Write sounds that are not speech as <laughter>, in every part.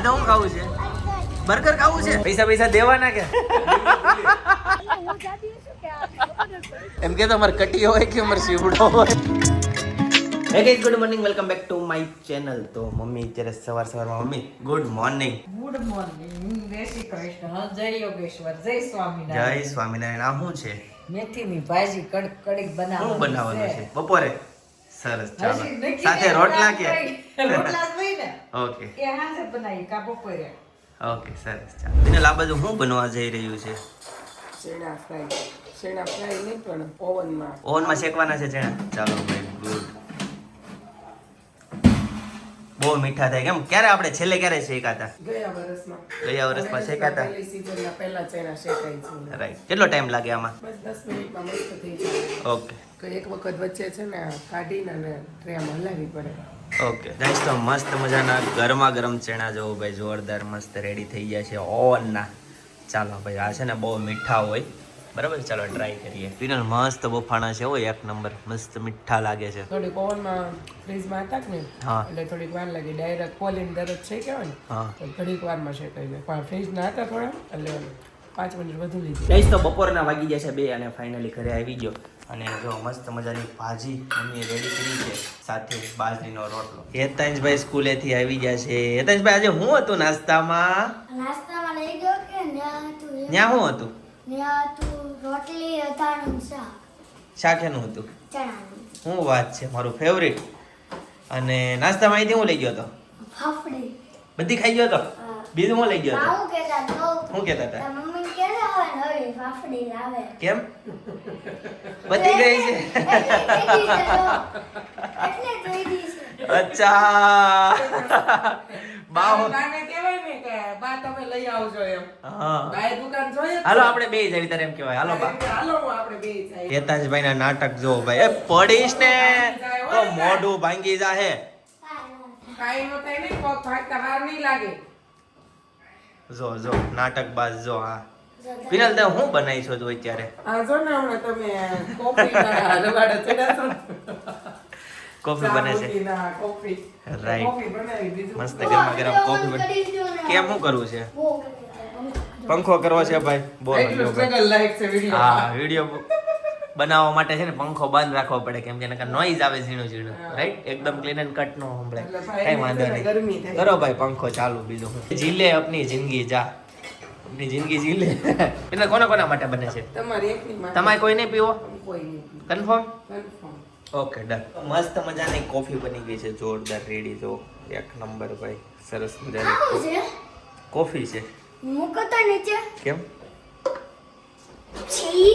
આ તો હું ખાવું છે? બર્ગર ખાવું છે? પૈસા પૈસા દેવાના કે? એમ કે તમારે કટી હોય કે અમારે સીવડો હોય? Hey guys good morning welcome back to my channel તો મમ્મી અત્યારે સવાર સવારમાં mummy good morning good morning Jai Shri Krishna. જય યોગેશ્વર જય જય સ્વામિનારાયણ. સ્વામિનારાયણ આ શું છે? મેથીની ભાજી કડક કડક બનાવવાનું છે? બપોરે? સરસ ચાલો. સાથે રોટલા કે? રોટલા ને. ઓકે. એ હાંજે બનાવી કા બપોરે. ઓકે સરસ ચાલો. દિનેલ આ બધું શું બનવા જઈ રહ્યું છે? શેણા ફ્રાય. શેણા ફ્રાય નહીં પણ ઓવનમાં. ઓવનમાં શેકવાના છે ચણા ચાલો ભાઈ ગુડ. બહુ મીઠા થાય. કેમ ક્યારે આપણે છેલ્લે ક્યારે શેકાતા ગયા વર્ષમાં ગયા વર્ષમાં શેકાતા સીઝનના પહેલા ચેણા શેકાય છે રાઈટ કેટલો ટાઈમ લાગે આમાં? બસ દસ મિનિટમાં મસ્ત થઈ જાય. ઓકે તો એક વખત વચ્ચે છે ને કાઢીને અને ટ્રેમાં હલાવી પડે. ઓકે ગાઈસ તો મસ્ત મજાના ગરમા ગરમ ચણા જોવો ભાઈ જોરદાર મસ્ત રેડી થઈ ગયા છે. ઓવનના ચાલો ભાઈ આ છે ને બહુ મીઠા હોય. બરાબર? ચાલો ટ્રાય કરીએ. પીનલ મસ્ત બફાણા છે હોય એક નંબર મસ્ત મીઠા લાગે છે. થોડીક ઓવનમાં ફ્રીજમાં હતા કે ને હા. એટલે થોડીક વાર લાગે. ડાયરેક્ટ કોલિંગ દરજ છે કહેવાય ને. હા. તો ઘડીક વારમાં છે કહી પણ ફ્રીજના હતા થોડા એટલે પાંચ મિનિટ વધુ લીધી. ગાઈસ તો બપોરના વાગી ગયા છે બે અને ફાઇનલી ઘરે આવી ગયો. અને જો મસ્ત મજાની ભાજી મમ્મીએ રેડી કરી છે સાથે બાજરીનો રોટલો. હેતાંશભાઈ સ્કૂલેથી આવી ગયા છે. હેતાંશભાઈ આજે શું હતું નાસ્તામાં? નાસ્તામાં લઈ ગયો કે ન્યા હતું ન્યા ત્યાં શું હતું? ન્યા તું રોટલી અથાણું શાક શાક. એનું હતું. ચણાનું. શું વાત છે મારું ફેવરિટ અને નાસ્તામાં અહીંથી હું લઈ ગયો હતો? ફાફડી. બધી ખાઈ ગયો હતો? બીજું હું લઈ ગયો હતો? હું કહેતા તો. શું કહેતા હતા? મમ્મી કહેતા હોય ને હવે ફાફડી લાવે. કેમ? બધી ગઈ છે? એટલે દીધું અચ્છા. <laughs> બાહો બાને કહેવાય ને કે બા તમે લઈ આવજો એમ. હા. બાએ દુકાન જોઈએ હાલો. આપણે બે જવી તારે એમ કહેવાય. હાલો બા. હાલો આપણે બે જાય હેતાંશભાઈ ના નાટક જો ભાઈ. એ પડીશ ને. તો મોઢું ભાંગી જાહે. કાઈ નો થાય નહીં પગ ભાગતા હાર નહીં લાગે. જો જો નાટક બાજ જો હા. પિનલ તે હું બનાવી છો અત્યારે. આ જો ને હમણાં તમે ચડ્યા છો ને. કોફી બને છે. બીજું મસ્ત ગરમા ગરમ કોફી બને. કેમ શું કરવું છે? પંખો કરવો છે ભાઈ. બોલો હા. વીડિયો બનાવવા માટે છે ને પંખો બંધ રાખવો પડે કેમ કે નકર નોઈઝ આવે ઝીણું ઝીણું. રાઈટ એકદમ ક્લીન એન્ડ કટ નો સંભળાય. કઈ વાંધો નહીં. કરો ભાઈ પંખો ચાલુ બીજું જીલે અપની જિંદગી જા. અપની જિંદગી જીલે <laughs> એટલે કોના કોના માટે બને છે? તમારી એકની તમારે કોઈ નહીં પીવો? કોઈ નહીં કન્ફર્મ Confirm. ઓકે ડન મસ્ત મજાની કોફી બની ગઈ છે જોરદાર રેડી જો. એક નંબર ભાઈ સરસ મજાની કોફી છે? મૂકો તો નીચે? કેમ? છી.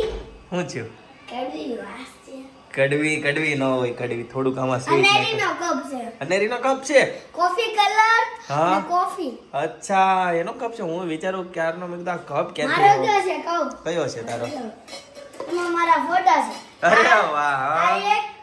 હું થયું કેવી વાસ છે. કડવી કડવી ન હોય કડવી. થોડુંક આમાં સ્વીટ અનેરીનો કપ છે. અનેરીનો કપ છે? કોફી કલર હા. કોફી અચ્છા એનો કપ છે. હું વિચારું ક્યારનો મેં કીધું કપ કપ મારો ક્યાંથી કયો આવ્યો? છે? કપ કયો છે તારો? મારા ફોટા છે. અરે વાહ આ હા. એક આ એક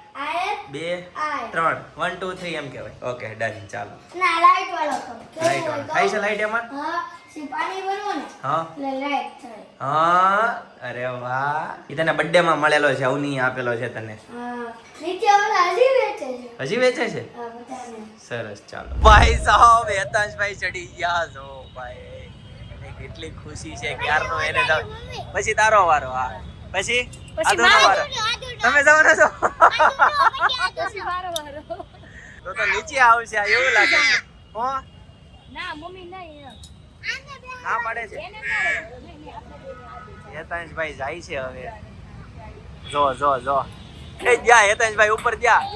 બે ત્રણ. વન ટુ થ્રી એમ કહેવાય. ઓકે ડન ચાલો. ના લાઈટ વાળો લાઈટ થાય છે લાઈટ એમાં? હા સી પાણી ભરવું ને હા. એટલે લાઈટ થાય. હા. અરે વાહ. એ તને બર્થડે માં મળેલો છે અવની આપેલો છે તને. હા. નીચે ઓલા હજી વેચે છે. હજી વેચે છે? હા બધાને. સરસ ચાલો. ભાઈ સાહેબ હેતાંશભાઈ ચડી ગયા. છો ભાઈ કેટલી ખુશી છે. ક્યારનો એને પછી તારો વારો હા. પછી? વારો. તમે જવાના છો? <laughs> તો તો નીચે આવશે આ એવું લાગે છે. હો? ના મમ્મી નહીં ના પાડે છે. હેતાંશભાઈ જાય છે હવે. જો જો જો. એ જ્યાં હેતાંશભાઈ ઉપર જ્યાં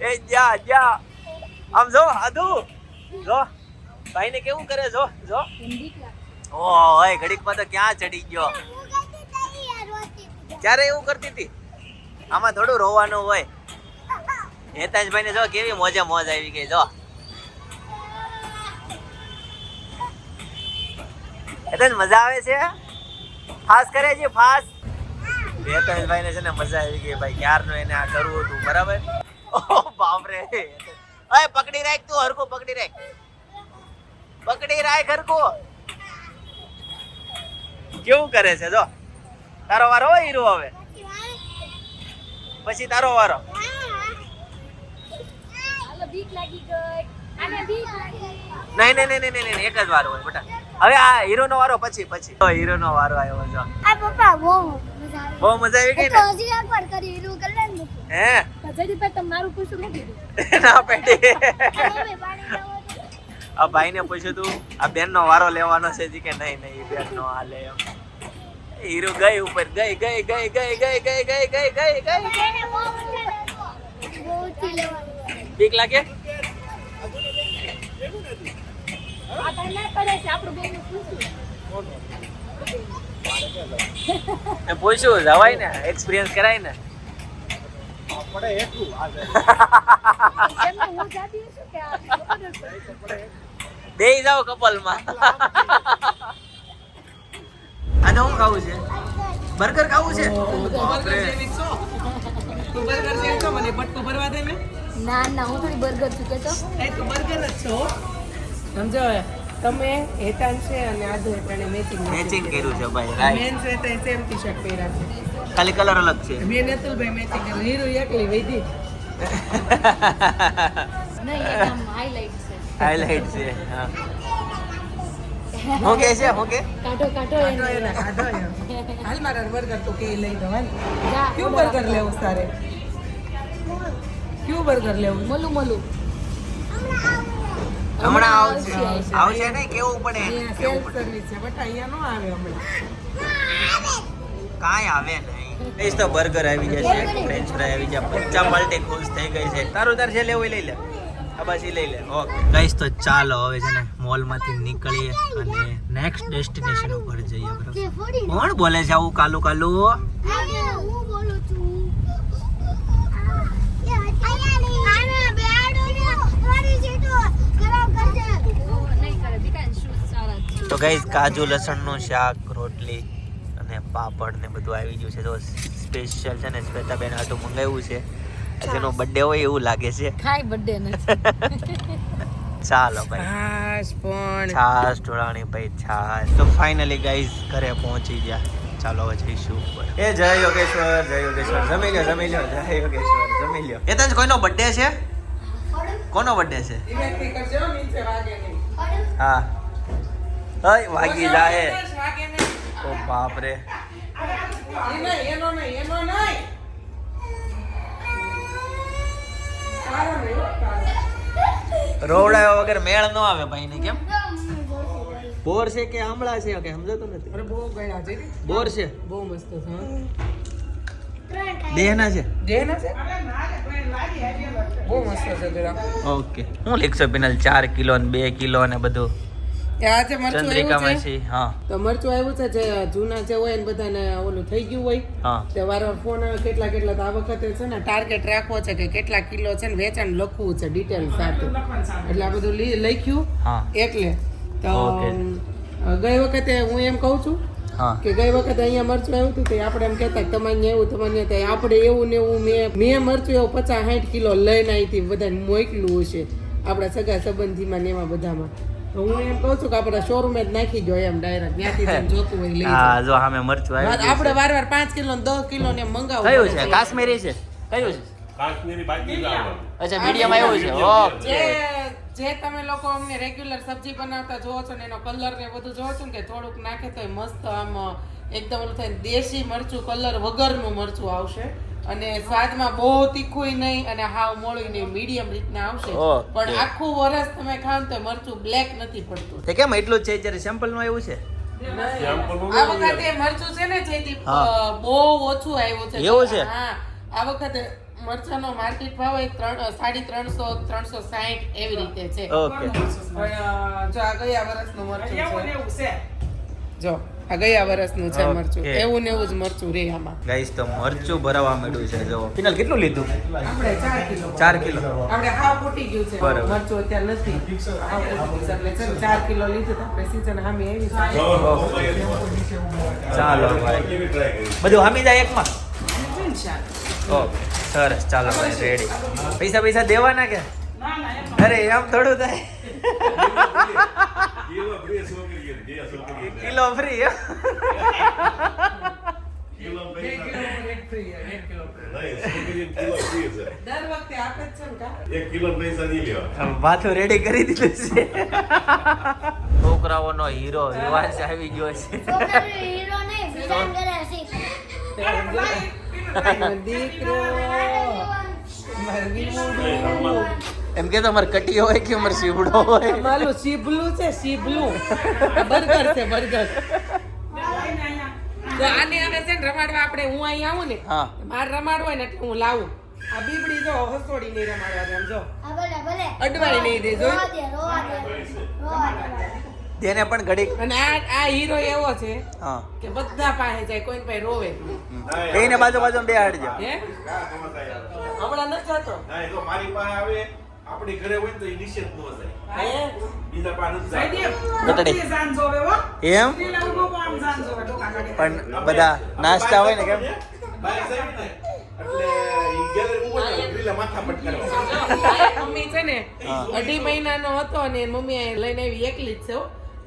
એ જ્યાં જ્યાં આમ જો આધુ જો. ભાઈને કેવું કરે જો જો. ઓય ઘડીકમાં તો ક્યાં ચડી ગયો? ક્યારે એવું કરતી હતી? આમાં થોડું રોવાનું હોય. હેતાંશભાઈ ને જો કેવી મોજે મોજ આવી ગઈ, જો. હેતાંશ, મજા આવે છે? ફાસ કરે છે ફાસ હેતાંશભાઈ ને છે ને મજા આવી ગઈ ભાઈ, ક્યારનું એને આ કરવું હતું, બરાબર? ઓ, બાપરે. અય પકડી રાખ તું, હરખું પકડી રાખ. પકડી રાખ હરકો કેવું કરે છે, જો? તારો વારો હીરો હવે. પછી તારો વારો. નહીં નહીં નહીં નહીં એક જ વાર હોય બેટા. હવે આ હીરો નો વારો પછી પછી. હીરો નો વારો આવ્યો જો. આ પપ્પા બહુ મજા બહુ મજા આવી ગઈ ને? હજી એકવાર કરી હીરું લે ને હે? પછી પછી તમારું પૂછું નથી. ના પેટી આ. આ ભાઈને પૂછ્યું તું આ બેન નો વારો લેવાનો છે જી કે નહીં નહીં બેન નો હાલે એમ. હીરો ગઈ ઉપર ગઈ ગઈ ગઈ ગઈ ગઈ ગઈ ગઈ ગઈ ગઈ ગઈ. બીક લાગે પૂછ્યું જવાય ને એક્સપિરિયન્સ કરાય ને પડે. બે જાઓ કપલ શું ખાવું છે? બર્ગર ખાવું છે. તું બર્ગર છે તો મને બટકું ભરવા દે ને? ના ના હું થોડી બર્ગર છું કે તો એ તું બર્ગર જ છો સમજો હવે. તમે હેતાન છે અને આધુ હેતાને મેચિંગ મેચિંગ કર્યું. છે ભાઈ રાઈટ મેન છે તે સેમ ટી શર્ટ પહેર્યા છે. ખાલી કલર અલગ છે. મેં નેતુલભાઈ મેચિંગ કર્યું. હીરો એકલી વૈધી. <laughs> નહીં છે હા. હું કે છે? હું કે? કાટો કાઢો કાટો એને કાટો હાલ મારા બર્ગર તો કે લઈ દો હાલ. જા. ક્યું બર્ગર લેવું તારે? ક્યું બર્ગર લેવું? મલુ મલુ. હમણાં આવશે. આવશે. નહીં કેવું પડે? કેવું પડે? છે બટ અહીંયા નો આવે હમણાં. કાંઈ આવે નહીં. એ તો બર્ગર આવી જશે ફ્રેન્ચ ફ્રાય આવી જાય પચ્ચા મલ્ટી ખુશ થઈ ગઈ છે. તારું તાર છે લેવું લઈ લે. બસ ઈ લઈ લે. ઓકે. ગાઈસ તો ચાલો હવે છે ને મોલમાંથી નીકળીએ અને નેક્સ્ટ ડેસ્ટિનેશન ઉપર જઈએ બરાબર? કોણ બોલે છે આવું કાલુ કાલું? હું બોલું છું. આને બેડો મારી સીટો ખરાબ કરજે નહીં કરે બીકા શૂઝ સારા છે તો ગાઈસ કાજુ લસણનું શાક રોટલી અને પાપડ ને બધું આવી ગયું છે. તો સ્પેશિયલ છે ને શ્વેતાબેન હાટું મંગાવ્યું છે. જેનો બર્થડે હોય એવું લાગે છે. કાઈ બર્થડે નથી. ચાલો ભાઈ. છાશ પણ. છાસ ઢોળાણી ભાઈ છાસ તો ફાઇનલી ગાઈઝ ઘરે પહોંચી ગયા. ચાલો હવે જઈશું ઉપર. એ જય યોગેશ્વર જય યોગેશ્વર. જમી લ્યો જમી લ્યો. જય યોગેશ્વર જમી લ્યો. એ તને કોઈનો બર્થડે છે? કોનો બર્થડે છે? ધીમેથી કરજો નીચે વાગે નહીં. હા. હય વાગી જાય. ઓ બાપ રે એનો નહીં એનો નહીં તારો નહીં હો, તારો. રોવડાવ્યા વગર મેળ ન આવે ભાઈ ને કેમ? બોર છે કે આમળા છે કે સમજાતું નથી? અરે બહુ ગયા છે બોર છે? બહુ મસ્ત છે દેહના છે? દેહના છે? બહુ મસ્ત છે ઓકે. હું લેખસો પિનલ ચાર કિલો ને બે કિલો ને બધું? આજે મરચું આવ્યું છે? હા. તો મરચું આવ્યું છે જે જૂના જે હોય ને બધાને ઓલું થઈ ગયું હોય. તે ફોન કેટલા કેટલા તો આ વખતે છે ને ટાર્ગેટ રાખવો છે કે કેટલા કિલો છે ને વેચાણ લખવું છે ડિટેલ સાથે. એટલે આ બધું લખ્યું. એટલે તો ગઈ વખતે હું એમ કહું છું કે ગઈ વખતે અહીંયા મરચું આવ્યું હતું તે આપણે એમ કહેતા કે તમારે એવું તમારે ત્યાં. આપણે એવું ને એવું મેં મેં મરચું એવું પચાસ સાઠ કિલો લઈને આવી હતી બધાને મોકલું હશે. આપણા સગા સંબંધીમાં ને એમાં બધામાં. તો હું એમ કહું છું કે આપણે શોરૂમે જ નાખી દો એમ ડાયરેક્ટ ત્યાંથી જેમ જોતું હોય લઈ <laughs> હા જો સામે મરચું આવ્યું આપણે વાર વાર પાંચ કિલો ને કિલો ને એમ કયું છે? કાશ્મીરી છે? કયું છે? કાશ્મીરી બાકી અચ્છા મીડિયમ આવ્યું છે? ઓકે જે તમે લોકો અમને રેગ્યુલર સબ્જી બનાવતા જોવો છો ને એનો કલર ને બધું જોવો છો ને કે થોડુંક નાખે તો મસ્ત આમ એકદમ ઓલું થાય દેશી મરચું કલર વગરનું મરચું આવશે. અને સ્વાદમાં બહુ તીખું નહીં અને હાવ મોળું નહીં મીડિયમ રીતના આવશે. પણ આખું વરસ તમે ખાવ તો મરચું બ્લેક નથી પડતું. તે કેમ એટલું જ છે જ્યારે સેમ્પલનું આવ્યું છે? આ વખતે મરચું છે ને જેથી બહુ ઓછું આવ્યું છે. એવું છે? હા. આ વખતે મરચાનો માર્કેટ ભાવ એ ત્રણ સાડી ત્રણસો ત્રણસો સાહીઠ એવી રીતે છે. ઓકે. પણ જો આ ગયા વર્ષનું મરચું છે. જો. આ ગયા વર્ષનું છે મરચું. એવું ને એવું જ મરચું રે આમાં. ગાઈસ તો મરચું ભરાવા માંડ્યું છે. જો ફિનલ કેટલું લીધું? આપણે ચાર કિલો. 4 કિલો. આપણે હાવ ફૂટી ગયું છે. મરચું અત્યારે નથી. એટલે છે ને ચાર કિલો લીધું તો આપણે સીઝન સામે આવી છે. ચાલો ભાઈ. બધું હામી જાય એકમાં? ઓકે સરસ. ચાલો ભાઈ રેડી પૈસા પૈસા દેવાના કે? અરે એમ થોડું થાય. <laughs> <laughs> કિલો ફ્રી કિલો માથું રેડી કરી દીધું છે છોકરાઓનો હીરો રિવાજ આવી ગયો છે દીકરો એમ કે તમારે કટી હોય કે અમારે સીબડો હોય? માલું સીબલું છે સીબલું. બર્ગર છે બર્ગર. આની આને હવે છે ને રમાડવા આપણે હું અહીં આવું ને હા. મારે રમાડવું હોય ને એટલે હું લાવું. આ બીબડી જો હસોડી નહીં રમાડવા દે આમ જો. ભલે ભલે. અડવાઈ નહીં દે જો તેને પણ ઘડીક અને આ આ હીરો એવો છે હા. કે બધા પાસે જાય કોઈ પાસે રોવે. બેને બાજુ બાજુ બે હાડજો હે હમણાં નથી જતો. ના એ મારી પાસે આવે. આપણી ઘરે હોય તો એ નિષેધ ન થાય બીજા પાન એમ? પણ કાઢે. બધા નાસ્તા હોય ને કેમ? મમ્મી છે ને અઢી મહિનાનો હતો અને મમ્મી લઈને આવી એકલી જ છે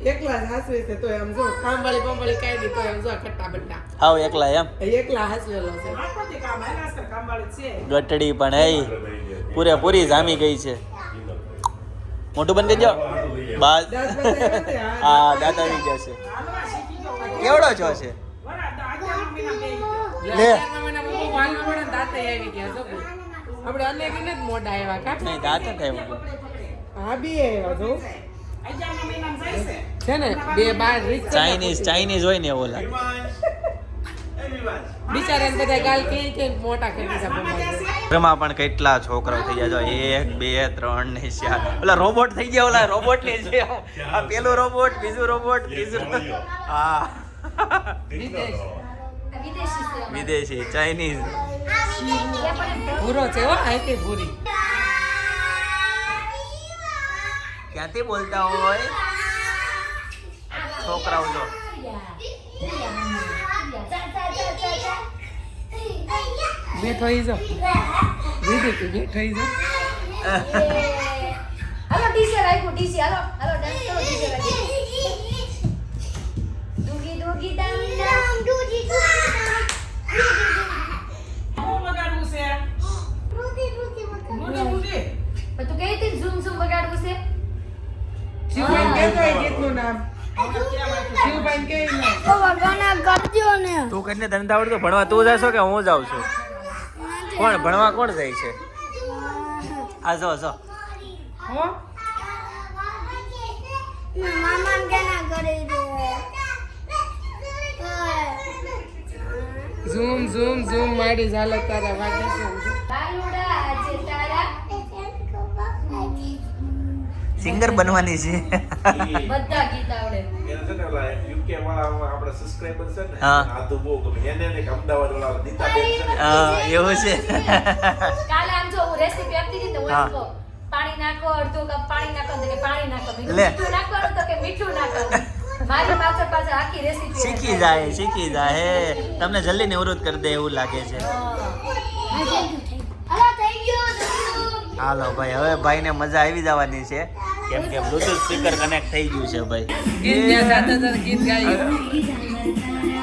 એકલા જ હાસવે છે તો એમ જો બામવાળી કાંઈ નહીં તોય આમ જો ખટ્ટા બટ્ટા. હાવ એકલા એમ? એકલા હાસવેલો છે. ગટડી પણ હે પૂરેપૂરી જામી ગઈ છે. મોટું બંધ કરી દો. બસ હા. દાંત આવી ગયા છે. કેવડો છો છે? લે. આપણે અનેક ને જ મોઢા આવ્યા કા નહીં દાંત નથી હા બી આવ્યા જો છે ને બે બાર ચાઇનીઝ ચાઇનીઝ હોય ને એવો બિચારાને બધા ગાલ કે કે મોટા કરી દીધા ઘરમાં પણ કેટલા છોકરાઓ થઈ ગયા છો એક બે ત્રણ ને ચાર. ઓલા રોબોટ થઈ ગયા ઓલા રોબોટની છે આ પેલું રોબોટ બીજો રોબોટ ત્રીજું <laughs> હા. વિદેશી વિદેશી ચાઇનીઝ ભૂરો છે હો આ કે ભૂરી. ક્યાંથી બોલતા હોય? છોકરાઓ જો. બેઠો ઈ જો દીદી તું બેઠો ઈ જો હાલો ટીચર આપ્યું ટીચર હાલો હાલો ડાન્સ કરો ટીચર દુગી દુગી દમ દમ દુગી તું કઈ હતી ઝૂમ ઝૂમ વગાડવું છે? શિવભાઈ કેતો એ ગીતનું નામ. શિવભાઈ કે ઈ નામ. તો વગાના કરજો ને. તું કરીને તને તો આવડતું ભણવા તું જાશો કે હું જાઉં છું? કોણ? ભણવા કોણ જાય છે? આ જો જો. ઝૂમ ઝૂમ ઝૂમ માડી ઝાલે તારા વાગે છે. બાલુડા આજે તારા સિંગર બનવાની છે. બધા ગીત આવડે. એને છે ને ઓલા UK વાળા આપણા subscriber છે ને આ તો બહુ ગમે. એને ને અમદાવાદ વાળા નીતાબેન છે હા, એવું છે. કાલે આમ જો હું રેસીપી આપતી હતી તો હું કહું પાણી નાખો અડધું કપ પાણી નાખો તો કે પાણી નાખો. મેં કીધું, લે. મીઠું નાખવાનું તો કે મીઠું નાખો મારી પાછળ પાછળ આખી રેસીપી શીખી જાય શીખી જાય તમને જલ્દી નિવૃત્ત કરી દે એવું લાગે છે. હાલો ભાઈ હવે ભાઈને મજા આવી જવાની છે. કેમ કે બ્લૂટૂથ સ્પીકર કનેક્ટ થઈ ગયું છે ભાઈ. ગાયું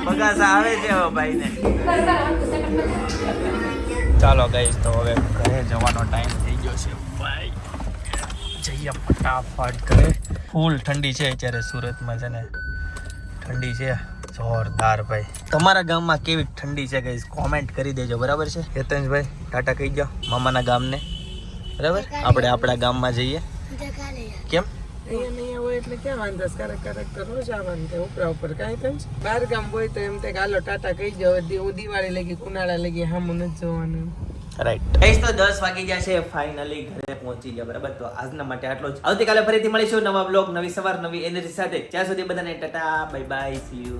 બગાસા આવે છે હવે ભાઈને. ચાલો ગઈશ તો હવે ઘરે જવાનો ટાઈમ થઈ ગયો છે. ભાઈ જઈએ ફટાફટ ઘરે. ફૂલ ઠંડી છે અત્યારે સુરતમાં છે ને. ઠંડી છે. જોરદાર ભાઈ. તમારા ગામમાં કેવી ઠંડી છે ગઈશ કોમેન્ટ કરી દેજો બરાબર છે? હેતનભાઈ ટાટા કહી જાઓ મામાના ગામને. બરાબર? આપણે આપણા ગામમાં જઈએ. અહીંયા નહીં હોય દિવાળી લગી, ઉનાળા લગી, હામું નથી જોવાનું. રાઈટ તો દસ વાગી ગયા છે. ફાઇનલી ઘરે પહોંચી ગયા, બરાબર? તો આજના માટે આટલો જ. આવતીકાલે ફરીથી મળીશું નવા બ્લોગ નવી સવાર, નવી એનર્જી સાથે. ત્યાં સુધી બધાને tata bye bye see you